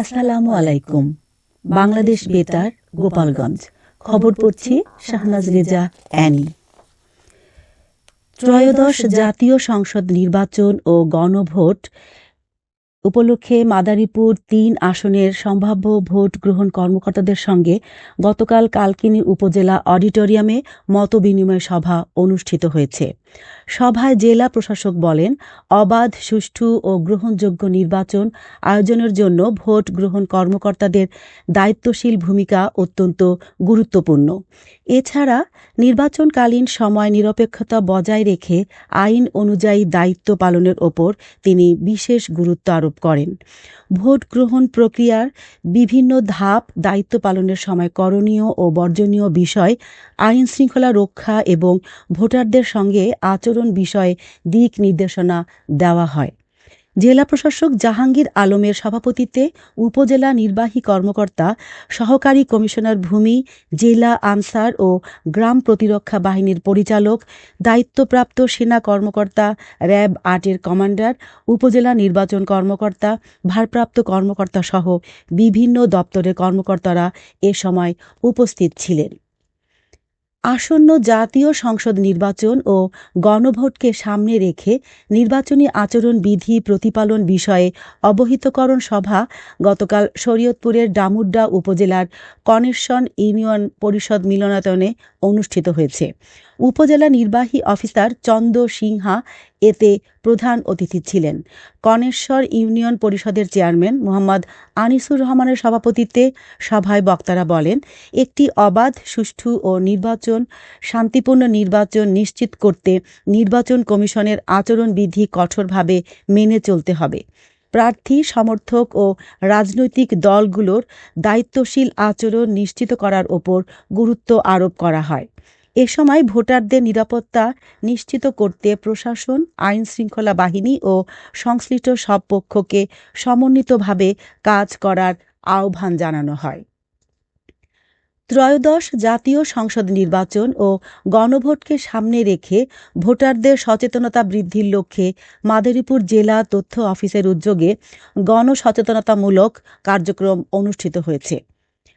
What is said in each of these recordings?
আসসালামু আলাইকুম। বাংলাদেশ বেতার, গোপালগঞ্জ। খবর পড়ছি শাহনাজ রেজা, অ্যানি। ত্রয়োদশ জাতীয় সংসদ নির্বাচন ও গণভোট উপলক্ষে মাদারীপুর তিন আসনের সম্ভাব্য ভোট গ্রহণ কর্মকর্তাদের সঙ্গে গতকাল কালকিনি উপজেলা অডিটোরিয়ামে মতবিনিময় সভা অনুষ্ঠিত হয়েছে। সভায় জেলা প্রশাসক বলেন, অবাধ, সুষ্ঠু ও গ্রহণযোগ্য নির্বাচন আয়োজনের জন্য ভোট গ্রহণ কর্মকর্তাদের দায়িত্বশীল ভূমিকা অত্যন্ত গুরুত্বপূর্ণ। এছাড়া, নির্বাচনকালীন সময় নিরপেক্ষতা বজায় রেখে আইন অনুযায়ী দায়িত্ব পালনের ওপর তিনি বিশেষ গুরুত্ব আরোপ করেন। ভোট গ্রহণ প্রক্রিয়ার বিভিন্ন ধাপ, দায়িত্ব পালনের সময় করণীয় ও বর্জনীয় বিষয় আইন শৃঙ্খলা রক্ষা এবং ভোটারদের সঙ্গে আচরণ বিষয়ে দিক নির্দেশনা দেওয়া হয়। জেলা প্রশাসক জাহাঙ্গীর আলমের সভাপতিত্বে উপজেলা নির্বাহী কর্মকর্তা, সহকারী কমিশনার ভূমি, জেলা আনসার ও গ্রাম প্রতিরক্ষা বাহিনীর পরিচালক, দায়িত্বপ্রাপ্ত সেনা কর্মকর্তা, র্যাব আটের কমান্ডার, উপজেলা নির্বাচন কর্মকর্তা, ভারপ্রাপ্ত কর্মকর্তা সহ বিভিন্ন দপ্তরের কর্মকর্তারা এ সময় উপস্থিত ছিলেন। আসন্ন জাতীয় সংসদ নির্বাচন ও গণভোটকে সামনে রেখে নির্বাচনী আচরণ বিধি প্রতিপালন বিষয়ে অবহিতকরণ সভা গতকাল শরীয়তপুরের ডামুড্ডা উপজেলার কনেশন ইউনিয়ন পরিষদ মিলনায়তনে অনুষ্ঠিত হয়েছে। উপজেলা নির্বাহী অফিসার চন্দ সিংহা এতে প্রধান অতিথি ছিলেন। কনেশ্বর ইউনিয়ন পরিষদের চেয়ারম্যান মোহাম্মদ আনিসুর রহমানের সভাপতিত্বে সভায় বক্তারা বলেন, একটি অবাধ, সুষ্ঠু ও নির্বাচন, শান্তিপূর্ণ নির্বাচন নিশ্চিত করতে নির্বাচন কমিশনের আচরণবিধি কঠোরভাবে মেনে চলতে হবে। প্রার্থী, সমর্থক ও রাজনৈতিক দলগুলোর দায়িত্বশীল আচরণ নিশ্চিত করার ওপর গুরুত্ব আরোপ করা হয়। এ সময় ভোটারদের নিরাপত্তা নিশ্চিত করতে প্রশাসন, আইন শৃঙ্খলা বাহিনী ও সংশ্লিষ্ট সব পক্ষকে সমন্বিতভাবে কাজ করার আহ্বান জানানো হয়। ত্রয়োদশ জাতীয় সংসদ নির্বাচন ও গণভোটকে সামনে রেখে ভোটারদের সচেতনতা বৃদ্ধির লক্ষ্যে মাদারীপুর জেলা তথ্য অফিসের উদ্যোগে গণসচেতনতামূলক কার্যক্রম অনুষ্ঠিত হয়েছে।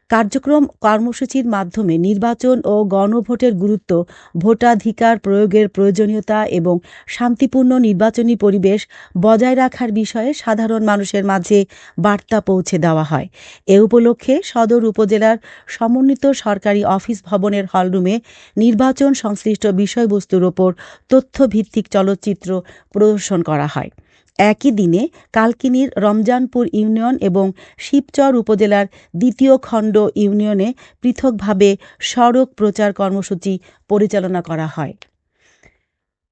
কার্যক্রম কর্মসূচির মাধ্যমে নির্বাচন ও গণভোটের গুরুত্ব, ভোটাধিকার প্রয়োগের প্রয়োজনীয়তা এবং শান্তিপূর্ণ নির্বাচনী পরিবেশ বজায় রাখার বিষয়ে সাধারণ মানুষের মাঝে বার্তা পৌঁছে দেওয়া হয়। এ উপলক্ষে সদর উপজেলার সমন্বিত সরকারি অফিস ভবনের হলরুমে নির্বাচন সংশ্লিষ্ট বিষয়বস্তুর ওপর তথ্যভিত্তিক চলচ্চিত্র প্রদর্শন করা হয়। একই দিনে কালকিনির রমজানপুর ইউনিয়ন এবং শিবচর উপজেলার দ্বিতীয় খণ্ড ইউনিয়নে পৃথকভাবে সড়ক প্রচার কর্মসূচি পরিচালনা করা হয়।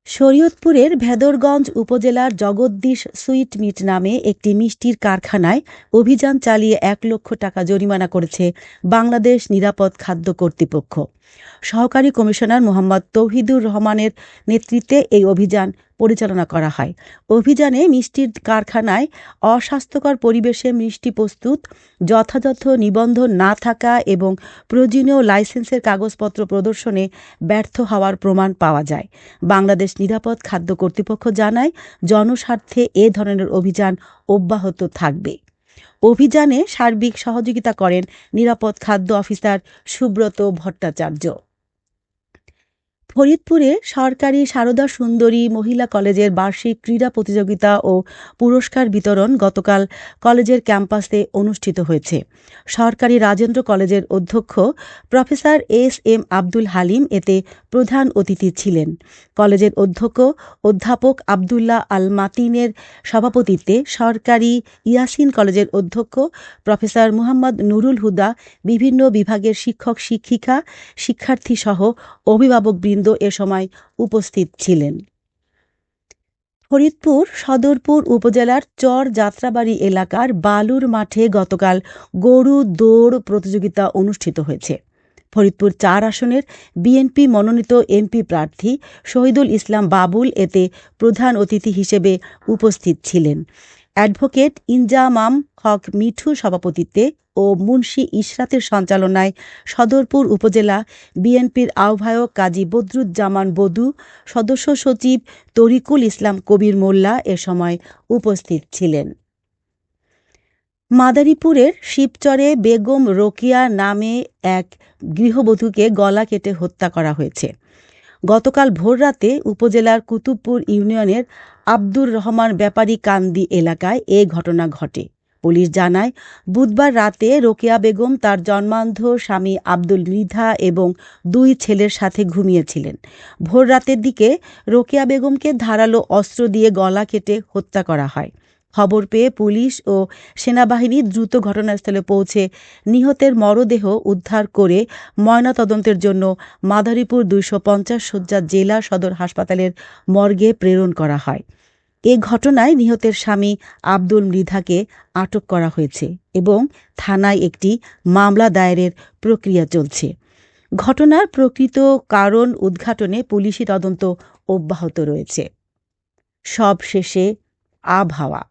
শরীয়তপুরের ভেদরগঞ্জ উপজেলার জগদ্দীশ সুইট মিট নামে একটি মিষ্টির কারখানায় অভিযান চালিয়ে এক লক্ষ টাকা জরিমানা করেছে বাংলাদেশ নিরাপদ খাদ্য কর্তৃপক্ষ। সহকারী কমিশনার মোহাম্মদ তৌহিদুর রহমানের নেতৃত্বে এই অভিযান পরিচালনা করা হয়। অভিযানে মিষ্টির কারখানায় অস্বাস্থ্যকর পরিবেশে মিষ্টি প্রস্তুত, যথাযথ নিবন্ধন না থাকা এবং প্রয়োজনীয় লাইসেন্সের কাগজপত্র প্রদর্শনে ব্যর্থ হওয়ার প্রমাণ পাওয়া যায়। বাংলাদেশ নিরাপদ খাদ্য কর্তৃপক্ষ জানায়, জনস্বার্থে এ ধরনের অভিযান অব্যাহত থাকবে। অভিযানে সার্বিক সহযোগিতা করেন নিরাপদ খাদ্য অফিসার সুব্রত ভট্টাচার্য। ফরিদপুরে সরকারি সারদা সুন্দরী মহিলা কলেজের বার্ষিক ক্রীড়া প্রতিযোগিতা ও পুরস্কার বিতরণ গতকাল কলেজের ক্যাম্পাসে অনুষ্ঠিত হয়েছে। সরকারি রাজেন্দ্র কলেজের অধ্যক্ষ professor S M Abdul Halim এতে প্রধান অতিথি ছিলেন। কলেজের অধ্যক্ষ অধ্যাপক আবদুল্লাহ আল মাতিনের সভাপতিত্বে সরকারি ইয়াসিন কলেজের অধ্যক্ষ প্রফেসর মুহাম্মদ নুরুল হুদা, বিভিন্ন বিভাগের শিক্ষক শিক্ষিকা শিক্ষার্থীসহ অভিভাবকবৃন্দ এ সময় উপস্থিত ছিলেন। ফরিদপুর সদরপুর উপজেলার চর যাত্রাবাড়ি এলাকার বালুর মাঠে গতকাল গরু দৌড় প্রতিযোগিতা অনুষ্ঠিত হয়েছে। ফরিদপুর চার আসনের বিএনপি মনোনীত এমপি প্রার্থী শহীদুল ইসলাম বাবুল এতে প্রধান অতিথি হিসেবে উপস্থিত ছিলেন। অ্যাডভোকেট ইনজামাম হক মিঠু সভাপতিত্বে ও মুন্সী ইশরাতের সঞ্চালনায় সদরপুর উপজেলা বিএনপির আহ্বায়ক কাজী বদরুজ্জামান বদু সদস্য সচিব তরিকুল ইসলাম কবির মোল্লা এ সময় উপস্থিত ছিলেন। মাদারীপুরের শিবচরে বেগম রোকিয়া নামে এক গৃহবধূকে গলা কেটে হত্যা করা হয়েছে। গতকাল ভোররাতে উপজেলার কুতুবপুর ইউনিয়নের আব্দুর রহমান ব্যাপারী কান্দি এলাকায় এ ঘটনা ঘটে। পুলিশ জানায়, বুধবার রাতে রোকেয়া বেগম তার জন্মান্ধ স্বামী আব্দুল মৃধা এবং দুই ছেলের সাথে ঘুমিয়েছিলেন। ভোর রাতের দিকে রোকেয়া বেগমকে ধারালো অস্ত্র দিয়ে গলা কেটে হত্যা করা হয়। খবর পেয়ে পুলিশ ও সেনাবাহিনী দ্রুত ঘটনাস্থলে পৌঁছে নিহতের মরদেহ উদ্ধার করে ময়নাতদন্তের জন্য মাদারীপুর দুইশো পঞ্চাশ শয্যা জেলা সদর হাসপাতালের মর্গে প্রেরণ করা হয়। এ ঘটনায় নিহতের স্বামী আব্দুল মৃধাকে আটক করা হয়েছে এবং থানায় একটি মামলা দায়েরের প্রক্রিয়া চলছে। ঘটনার প্রকৃত কারণ উদ্ঘাটনে পুলিশি তদন্ত অব্যাহত রয়েছে। সব শেষে আবহাওয়া।